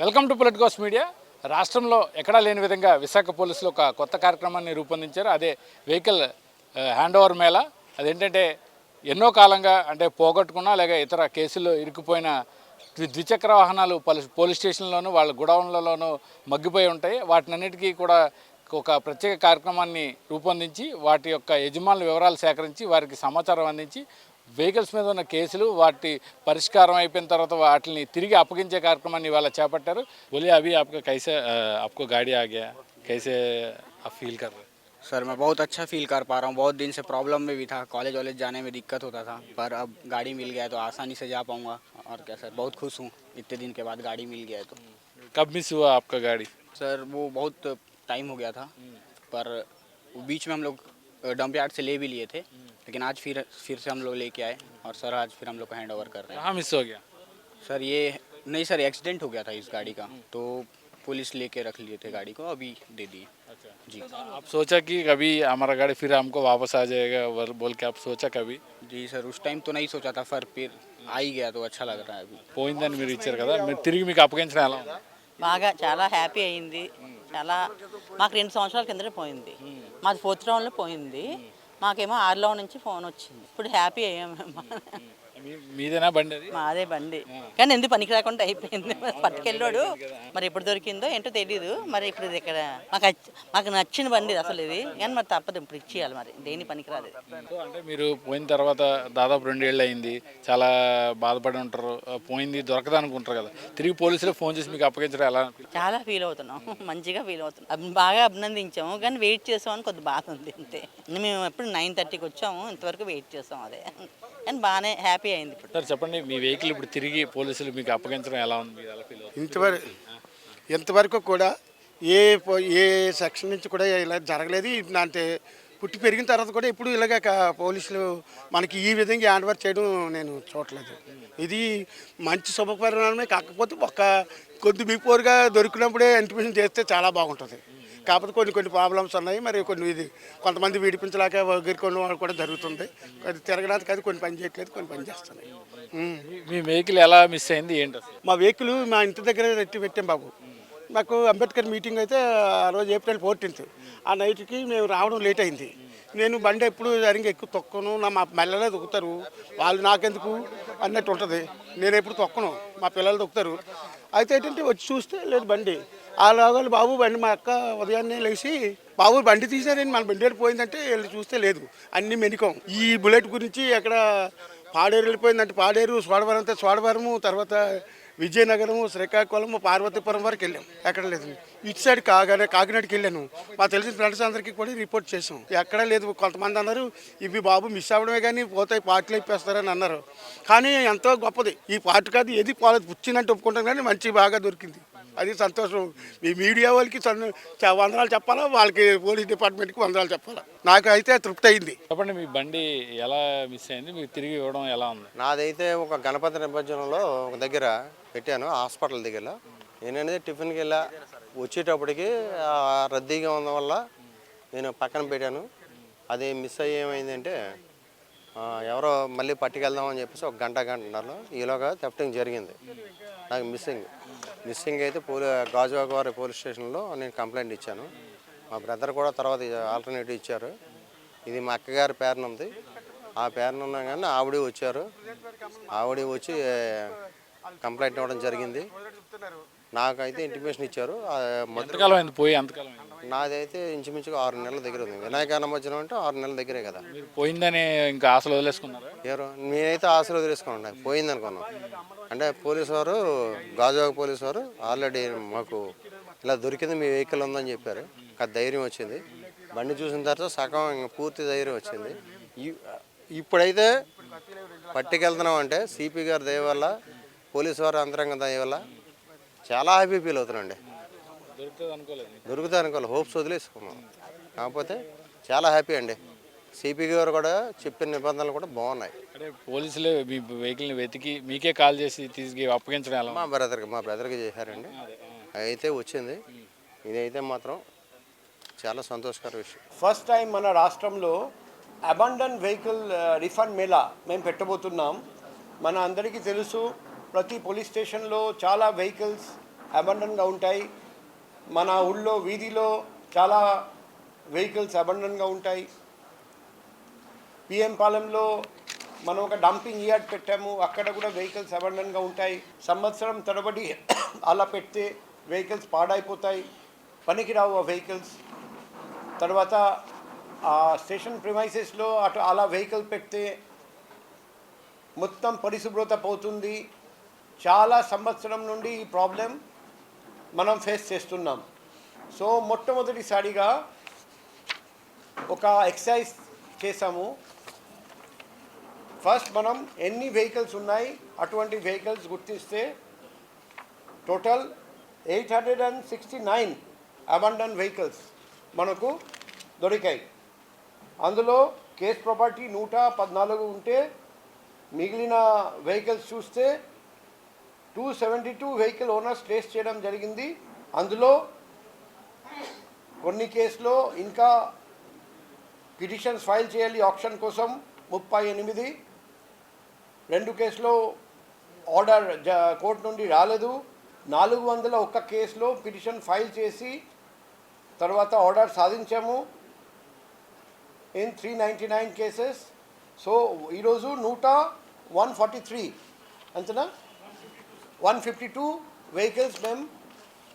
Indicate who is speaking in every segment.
Speaker 1: Welcome to Politicos media. రాష్ట్రంలో ఎక్కడా లేని విధంగా విశాఖ పోలీసులు ఒక కొత్త కార్యక్రమాన్ని రూపొందించారు. అదే వెహికల్ హ్యాండ్ ఓవర్ మేళ. అదేంటంటే ఎన్నో కాలంగా అంటే పోగొట్టుకున్న లేక ఇతర కేసుల్లో ఇరుక్కుపోయిన ద్వి- ద్విచక్ర వాహనాలు పోలీస్ స్టేషన్లోనూ వాళ్ళ గుడౌన్లలోనూ మగ్గిపోయి ఉంటాయి. వాటినన్నిటికీ కూడా ఒక ప్రత్యేక కార్యక్రమాన్ని రూపొందించి వాటి యొక్క యజమానుల వివరాలు సేకరించి వారికి సమాచారం అందించి వెహికల్స్ మీద ఉన్న కేసులు వాటి పరిష్కారం అయిపోయిన తర్వాత వాటిని తిరిగి అప్పగించే కార్యక్రమాన్ని ఇవాళ చేపట్టారు बोलिए अभी आपका कैसे अ, आपको गाड़ी आ गया कैसे आप फील कर रहे हैं
Speaker 2: सर मैं बहुत अच्छा फील कर पा रहा हूँ बहुत दिन से प्रॉब्लम में भी था कॉलेज वॉलेज जाने में दिक्कत होता था पर अब गाड़ी मिल गया है तो आसानी से जा पाऊँगा और क्या सर बहुत खुश हूँ इतने दिन के बाद गाड़ी मिल गया है तो
Speaker 1: कब मिस हुआ आपका गाड़ी
Speaker 2: सर वो बहुत टाइम हो गया था पर बीच में हम लोग डंप यार्ड से ले भी लिए थे लेकिन आज फिर फिर से हम लोग लेके आए और सर आज फिर हम लोग को हैंड ओवर कर रहे हैं
Speaker 1: कहाँ मिस हो गया
Speaker 2: सर ये नहीं सर एक्सीडेंट हो गया था इस गाड़ी का तो पुलिस लेके रख लिए थे गाड़ी को अभी दे दिए
Speaker 1: अच्छा
Speaker 2: जी
Speaker 1: आप सोचा कि कभी हमारा गाड़ी फिर हमको वापस आ जाएगा वर- बोल के आप सोचा कभी
Speaker 2: जी सर उस टाइम तो नहीं सोचा था पर फिर आ ही गया तो अच्छा लग रहा है अभी
Speaker 1: పోయిందని మీరు ఇచ్చారు కదా మీరు తిరిగి మీకు అప్పగించడం ఎలా ఉంది
Speaker 3: బాగా చాలా హ్యాపీ అయింది చాలా మాకు రెండు సంవత్సరాల కిందటే పోయింది మాది ఫోర్త్ రౌండ్లో పోయింది మాకేమో ఆరులో నుంచి ఫోన్ వచ్చింది. ఇప్పుడు హ్యాపీ అయ్యాము
Speaker 1: మీదేనా బండి అది?
Speaker 3: మాదే బండి. కానీ ఎందుకు పనికి రాకుండా అయిపోయింది? పట్టుకెళ్ళాడు. మరి ఎప్పుడు దొరికిందో ఏంటో తెలియదు మరి ఇప్పుడు ఇది ఇక్కడ మాకు మాకు నచ్చిన బండి అసలు ఇది. కానీ మరి తప్పదు ఇప్పుడు ఇచ్చేయాలి మరి. దేని పనికిరాదు ఇది.
Speaker 1: సో అంటే మీరు పోయిన తర్వాత దాదాపు రెండేళ్ళు అయింది. చాలా బాధపడి ఉంటారు. పోయింది దొరకదు అనుకుంటారు కదా. తిరిగి పోలీసులు ఫోన్ చేసి మీకు అప్పగించడం ఎలా?
Speaker 3: చాలా ఫీల్ అవుతున్నాం. మంచిగా ఫీల్ అవుతున్నాం. బాగా అభినందించాము. కానీ వెయిట్ చేసామని కొద్ది బాధ ఉంది అంతే. మేము ఎప్పుడు నైన్ థర్టీకి వచ్చాము. ఇంతవరకు వెయిట్ చేసాం అదే. కానీ బాగానే హ్యాపీ అయింది ఇప్పుడు.
Speaker 1: సార్ చెప్పండి మీ వెహికల్ ఇప్పుడు తిరిగి పోలీసులు మీకు అప్పగించడం ఎలా ఉంది? మీరు ఎలా
Speaker 4: ఇంతవరకు ఇంతవరకు కూడా ఏ పో- ఏ సెక్షన్ నుంచి కూడా ఇలా జరగలేదు. ఇది అంటే పుట్టి పెరిగిన తర్వాత కూడా ఇప్పుడు ఇలాగ క- పోలీసులు మనకి ఈ విధంగా హ్యాండ్ ఓవర్ చేయడం నేను చూడలేదు. ఇది మంచి శుభపరిణామమే కాకపోతే ఒక కొద్ది బిఫోర్గా దొరికినప్పుడే ఇంటిమేషన్ చేస్తే చాలా బాగుంటుంది. కాకపోతే కొన్ని కొన్ని ప్రాబ్లమ్స్ ఉన్నాయి. మరి కొన్ని ఇది కొంతమంది విడిపించలేక కొన్ని వాళ్ళు కూడా జరుగుతుంది. అది తిరగడానికి అది కొన్ని పని చేయట్లేదు కొన్ని పని చేస్తున్నాయి.
Speaker 1: మీ- వెహికల్ ఎలా మిస్ అయింది? ఏంటి
Speaker 4: మా వెహికల్ మా ఇంటి దగ్గర ఎత్తి పెట్టాం బాబు. మాకు అంబేద్కర్ మీటింగ్ అయితే ఆ రోజు ఏప్రిల్ ఫోర్టీన్త్ ఆ నైట్కి మేము రావడం లేట్ అయింది. నేను బండి ఎప్పుడు జరిగి ఎక్కువ తొక్కను. నా మా పిల్లలే తొక్కుతారు. వాళ్ళు నాకెందుకు అన్నట్టు ఉంటుంది. నేను ఎప్పుడు తొక్కను. మా పిల్లలు తొక్కుతారు. అయితే ఏంటంటే వచ్చి చూస్తే లేదు బండి. ఆ లోగాలు బాబు బండి మా అక్క ఉదయాన్నే లేచి బాబు బండి తీసారని మన బండి ఏడు పోయిందంటే వెళ్ళి చూస్తే లేదు అన్ని మెనికం. ఈ బుల్లెట్ గురించి అక్కడ పాడేరు వెళ్ళిపోయిందంటే పాడేరు సోడవరం అంతా సోడవరము తర్వాత విజయనగరము శ్రీకాకుళము పార్వతీపురం వరకు వెళ్ళాం. ఎక్కడ లేదు. ఇటు సైడ్ కాగానే కాకినాడకి వెళ్ళాను. మా తెలిసిన ఫ్రెండ్స్ అందరికీ కూడా రిపోర్ట్ చేసాం ఎక్కడ లేదు కొంతమంది అన్నారు ఇవి బాబు మిస్ అవ్వడమే కానీ పోతాయి పార్టీలు అయిపోస్తారని అన్నారు. కానీ ఎంతో గొప్పది. ఈ పార్టీ కాదు ఏది పోలేదు. పుచ్చిందంటే ఒప్పుకుంటాం కానీ మంచి బాగా దొరికింది. అది సంతోషం. మీ మీడియా వాళ్ళకి వందనాలు చెప్పాలా? వాళ్ళకి పోలీస్ డిపార్ట్మెంట్కి వందనాలు చెప్పాలా? నాకు అయితే తృప్తి అయింది.
Speaker 1: చెప్పండి మీ బండి ఎలా మిస్ అయింది? మీకు తిరిగి ఇవ్వడం ఎలా ఉంది?
Speaker 5: నాదైతే ఒక గణపతి నిమజ్జనంలో ఒక దగ్గర పెట్టాను హాస్పిటల్ దగ్గర నేననేది టిఫిన్కి వెళ్ళా. వచ్చేటప్పటికి ఆ రద్దీగా ఉన్న వల్ల నేను పక్కన పెట్టాను. అది మిస్ అయ్యి ఏమైందంటే ఎవరో మళ్ళీ పట్టుకెళ్దామని చెప్పేసి ఒక గంట గంటన్నరలో ఈలోగా థెఫ్టింగ్ జరిగింది. నాకు మిస్సింగ్. మిస్సింగ్ అయితే పోలీ గాజువాకవారి పోలీస్ స్టేషన్లో నేను కంప్లైంట్ ఇచ్చాను. మా బ్రదర్ కూడా తర్వాత ఆల్టర్నేటివ్ ఇచ్చారు. ఇది మా అక్కగారి పేరున ఉంది. ఆ పేరున ఉన్నా కానీ ఆవిడ వచ్చారు. ఆవిడ వచ్చి కంప్లైంట్ ఇవ్వడం జరిగింది. నాకైతే ఇంటిమేషన్ ఇచ్చారు. మొదటి
Speaker 1: ఎంతకాలం పోయి? ఎంతకాలం
Speaker 5: నాదైతే ఇంచుమించుగా ఆరు నెలల దగ్గర ఉంది. వినాయక నమ్మచ్చనం అంటే ఆరు నెలల దగ్గరే కదా.
Speaker 1: మీరు పోయిందని ఇంకా ఆశలు వదిలేసుకున్నారా?
Speaker 5: ఎవరు? నేనైతే ఆశలు వదిలేసుకున్నాను. పోయింది అనుకున్నాను అంటే పోలీసు వారు గాజువాక పోలీసు వారు ఆల్రెడీ మాకు ఇలా దొరికింది మీ వెహికల్ ఉందని చెప్పారు. ఒక ధైర్యం వచ్చింది. బండి చూసిన తర్వాత సగం ఇంక పూర్తి ధైర్యం వచ్చింది. ఇప్పుడైతే పట్టుకెళ్తున్నాం అంటే సిపి గారి దయ వల్ల పోలీసు వారి అంతరంగ దయ వల్ల చాలా హ్యాపీ ఫీల్ అవుతున్నాండి
Speaker 1: దొరుకుతుంది అనుకోలేదు
Speaker 5: హోప్స్ వదిలేసుకున్నాం. కాకపోతే చాలా హ్యాపీ అండి. సిపి గారు కూడా చెప్పిన నిబంధనలు కూడా బాగున్నాయి.
Speaker 1: అంటే పోలీసులు మీ వెహికల్ని వెతికి మీకే కాల్ చేసి తీసుకు అప్పగించడం ఎలా
Speaker 5: మా బ్రదర్కి మా బ్రదర్కి చేశారండి. అయితే వచ్చింది. ఇదైతే మాత్రం చాలా సంతోషకర విషయం.
Speaker 6: ఫస్ట్ టైం మన రాష్ట్రంలో అబండన్ వెహికల్ రిఫండ్ మేళా మేము పెట్టబోతున్నాం. మన అందరికీ తెలుసు ప్రతి పోలీస్ స్టేషన్లో చాలా వెహికల్స్ అబండన్గా ఉంటాయి. మన ఊళ్ళో వీధిలో చాలా వెహికల్స్ అబండన్గా ఉంటాయి. పిఎం పాలెంలో మనం ఒక డంపింగ్ యార్డ్ పెట్టాము. అక్కడ కూడా వెహికల్స్ అబండన్గా ఉంటాయి. సంవత్సరం తరబడి అలా పెడితే వెహికల్స్ పాడైపోతాయి. పనికిరావు ఆ వెహికల్స్. తర్వాత ఆ స్టేషన్ ప్రిమైసెస్లో అటు అలా వెహికల్ పెడితే మొత్తం పరిశుభ్రత పోతుంది. చాలా సంవత్సరం నుండి ఈ ప్రాబ్లం మనం ఫేస్ చేస్తున్నాం. సో మొట్టమొదటిసారిగా ఒక ఎక్సర్సైజ్ చేసాము ఫస్ట్ మనం ఎన్ని వెహికల్స్ ఉన్నాయి అటువంటి వెహికల్స్ గుర్తిస్తే total eight hundred and sixty nine abandon vehicles మనకు దొరికాయి. అందులో కేస్ ప్రాపర్టీ నూట పద్నాలుగు ఉంటే మిగిలిన వెహికల్స్ చూస్తే two seventy two vehicle owners trace చేయడం జరిగింది. అందులో కొన్ని కేసులో ఇంకా పిటిషన్స్ ఫైల్ చేయాలి ఆప్షన్ కోసం ముప్పై ఎనిమిది. రెండు కేసులో ఆర్డర్ జ కోర్టు నుండి రాలేదు. నాలుగు వందల ఒక్క కేసులో పిటిషన్ ఫైల్ చేసి తర్వాత order సాధించాము. In three ninety nine cases. So ఈరోజు నూట వన్ ఫార్టీ త్రీ. అంతేనా? వన్ ఫిఫ్టీ టూ వెహికల్స్ మేము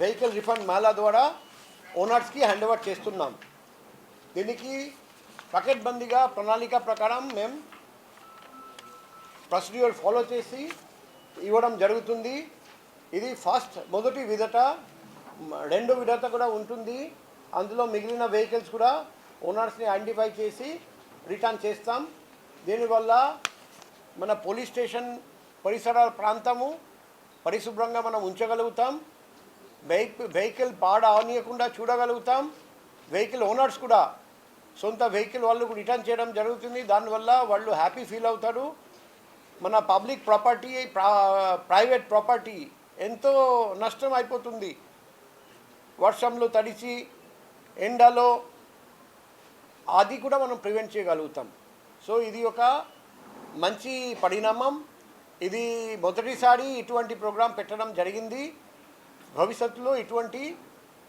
Speaker 6: వెహికల్ రిఫండ్ మాలా ద్వారా ఓనర్స్కి హ్యాండ్ ఓవర్ చేస్తున్నాం. దీనికి పకడ్బందీగా ప్రణాళిక ప్రకారం మేము ప్రొసీడ్యూర్ ఫాలో చేసి ఇవ్వడం జరుగుతుంది. ఇది ఫస్ట్ మొదటి విడత రెండు రెండో విడత కూడా ఉంటుంది. అందులో మిగిలిన వెహికల్స్ కూడా ఓనర్స్ని ఐడెంటిఫై చేసి రిటర్న్ చేస్తాం. దీనివల్ల మన పోలీస్ స్టేషన్ పరిసర ప్రాంతము పరిశుభ్రంగా మనం ఉంచగలుగుతాం. వెహికల్ వెహికల్ పాడ అవనీయకుండా చూడగలుగుతాం. వెహికల్ ఓనర్స్ కూడా సొంత వెహికల్ వాళ్ళు రిటర్న్ చేయడం జరుగుతుంది. దానివల్ల వాళ్ళు హ్యాపీ ఫీల్ అవుతారు. మన పబ్లిక్ ప్రాపర్టీ ప్రైవేట్ ప్రాపర్టీ ఎంతో నష్టం అయిపోతుంది. వర్షంలో తడిచి ఎండలో అది కూడా మనం ప్రివెంట్ చేయగలుగుతాం. సో ఇది ఒక మంచి పరిణామం. ఇది మొదటిసారి ఇటువంటి ప్రోగ్రాం పెట్టడం జరిగింది. భవిష్యత్తులో ఇటువంటి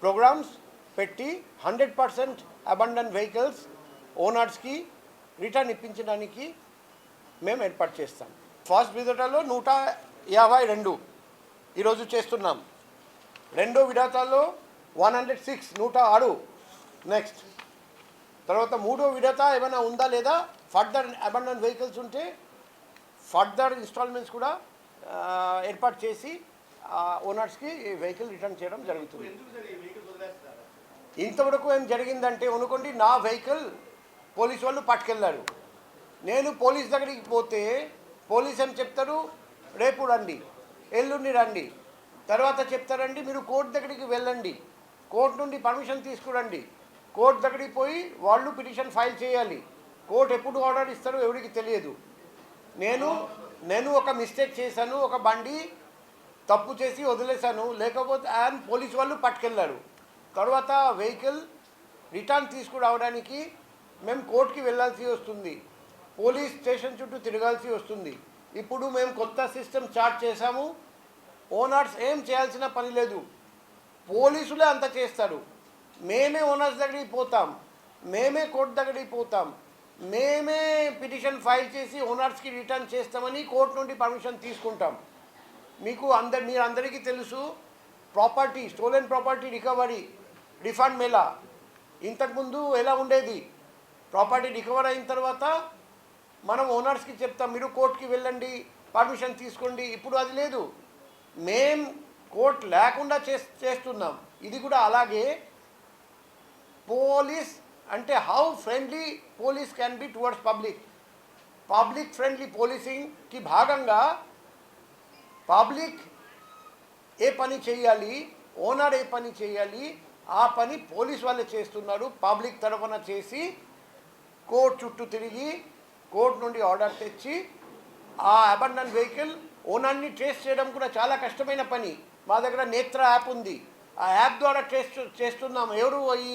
Speaker 6: ప్రోగ్రామ్స్ పెట్టి హండ్రెడ్ పర్సెంట్ అబండన్ వెహికల్స్ ఓనర్స్కి రిటర్న్ ఇప్పించడానికి మేము ఏర్పాటు చేస్తాం. ఫస్ట్ విడతలో నూట యాభై రెండు ఈరోజు చేస్తున్నాం. రెండో విడతలో వన్ హండ్రెడ్ సిక్స్ నూట ఆరు నెక్స్ట్. తర్వాత మూడో విడత ఏమైనా ఉందా లేదా? ఫర్దర్ అబండన్ వెహికల్స్ ఉంటే ఫర్దర్ ఇన్స్టాల్మెంట్స్ కూడా ఏర్పాటు చేసి ఓనర్స్కి వెహికల్ రిటర్న్ చేయడం జరుగుతుంది. ఇంతవరకు ఏం జరిగిందంటే అనుకోండి నా వెహికల్ పోలీస్ వాళ్ళు పట్టుకెళ్ళారు. నేను పోలీస్ దగ్గరికి పోతే పోలీస్ ఏం చెప్తారు రేపు రండి ఎల్లుండి రండి తర్వాత చెప్తారండి మీరు కోర్టు దగ్గరికి వెళ్ళండి కోర్టు నుండి పర్మిషన్ తీసుకురండి. కోర్టు దగ్గరికి పోయి వాళ్ళు పిటిషన్ ఫైల్ చేయాలి. కోర్టు ఎప్పుడు ఆర్డర్ ఇస్తారో ఎవరికి తెలియదు. నేను నేను ఒక మిస్టేక్ చేశాను ఒక బండి తప్పు చేసి వదిలేశాను. లేకపోతే ఆయన పోలీస్ వాళ్ళు పట్టుకెళ్ళారు. తర్వాత వెహికల్ రిటర్న్ తీసుకురావడానికి మేము కోర్టుకి వెళ్ళాల్సి వస్తుంది. పోలీస్ స్టేషన్ చుట్టూ తిరగాల్సి వస్తుంది. ఇప్పుడు మేము కొత్త సిస్టమ్ స్టార్ట్ చేశాము. ఓనర్స్ ఏం చేయాల్సిన పని లేదు. పోలీసులే అంత చేస్తారు. మేమే ఓనర్స్ దగ్గరికి పోతాం. మేమే కోర్టు దగ్గరికి పోతాం. మేమే పిటిషన్ ఫైల్ చేసి ఓనర్స్కి రిటర్న్ చేస్తామని కోర్టు నుండి పర్మిషన్ తీసుకుంటాం. మీకు అందరి మీరు అందరికీ తెలుసు property stolen property recovery refund mela. ఇంతకుముందు ఎలా ఉండేది? ప్రాపర్టీ రికవర్ అయిన తర్వాత మనం ఓనర్స్కి చెప్తాం మీరు కోర్టుకి వెళ్ళండి పర్మిషన్ తీసుకోండి. ఇప్పుడు అది లేదు. మేం కోర్ట్ లేకుండా చేస్ చేస్తున్నాం. ఇది కూడా అలాగే పోలీస్ అంటే how friendly police can be towards public public friendly పోలీసింగ్కి భాగంగా పబ్లిక్ ఏ పని చేయాలి ఓనర్ ఏ పని చేయాలి ఆ పని పోలీస్ వాళ్ళే చేస్తున్నారు. పబ్లిక్ తరఫున చేసి కోర్టు చుట్టూ తిరిగి కోర్టు నుండి ఆర్డర్ తెచ్చి ఆ అబండన్ వెహికల్ ఓనర్ని ట్రేస్ చేయడం కూడా చాలా కష్టమైన పని. మా దగ్గర నేత్ర యాప్ ఉంది. ఆ యాప్ ద్వారా ట్రేస్ చేస్తున్నాం. ఎవరు ఈ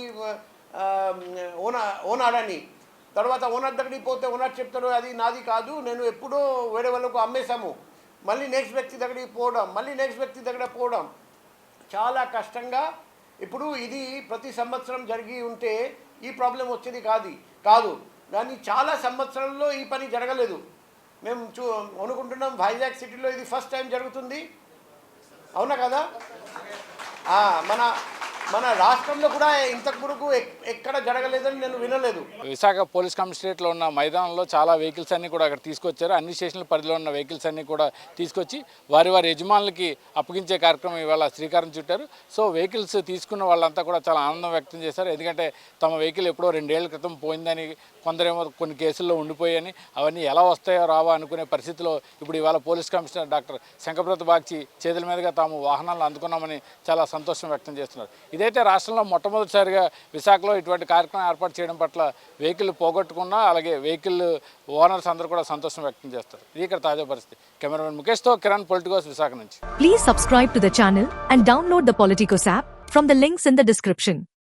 Speaker 6: ఓనా ఓనాడని. అని తర్వాత ఓనర్ దగ్గరికి పోతే ఓనర్ చెప్తారు అది నాది కాదు నేను ఎప్పుడో వేరే వాళ్ళకు అమ్మేశాము. మళ్ళీ నెక్స్ట్ వ్యక్తి దగ్గరికి పోవడం మళ్ళీ నెక్స్ట్ వ్యక్తి దగ్గర పోవడం. చాలా కష్టంగా ఇప్పుడు ఇది ప్రతి సంవత్సరం జరిగి ఉంటే ఈ ప్రాబ్లం వచ్చేది కాదు కాదు. కానీ చాలా సంవత్సరాల్లో ఈ పని జరగలేదు. మేము చూ అనుకుంటున్నాం వైజాగ్ సిటీలో ఇది ఫస్ట్ టైం జరుగుతుంది. అవునా కదా? మన మన రాష్ట్రంలో కూడా ఇంతకు ఎక్కడ జరగలేదని నేను వినలేదు.
Speaker 1: విశాఖ పోలీస్ కమిషనరేట్లో ఉన్న మైదానంలో చాలా వెహికల్స్ అన్ని కూడా అక్కడ తీసుకొచ్చారు. అన్ని స్టేషన్ల పరిధిలో ఉన్న వెహికల్స్ అన్ని కూడా తీసుకొచ్చి వారి వారి యజమానులకి అప్పగించే కార్యక్రమం ఇవాళ శ్రీకారం చుట్టారు. సో వెహికల్స్ తీసుకున్న వాళ్ళంతా కూడా చాలా ఆనందం వ్యక్తం చేశారు. ఎందుకంటే తమ వెహికల్ ఎప్పుడో రెండేళ్ళ క్రితం పోయిందని కొందరేమో కొన్ని కేసుల్లో ఉండిపోయాయని అవన్నీ ఎలా వస్తాయో రావా అనుకునే పరిస్థితిలో ఇప్పుడు ఇవాళ police commissioner doctor Shankhabrata Bagchi చేతుల మీదుగా తాము వాహనాలను అందుకున్నామని చాలా సంతోషం వ్యక్తం చేస్తున్నారు. ఇదైతే రాష్ట్రంలో మొట్టమొదటిసారిగా విశాఖలో ఇటువంటి కార్యక్రమం ఏర్పాటు చేయడం పట్ల వెహికల్ పోగొట్టుకున్నా అలాగే వెహికల్ ఓనర్స్ అందరూ కూడా సంతోషం వ్యక్తం చేస్తారు. ఇది ఇక్కడ తాజా పరిస్థితి. కెమెరామెన్ ముఖేష్తో కిరణ్ పొలిటికోస్ విశాఖ నుంచి.
Speaker 7: Please subscribe to the channel and download the Politicos app from the links in the description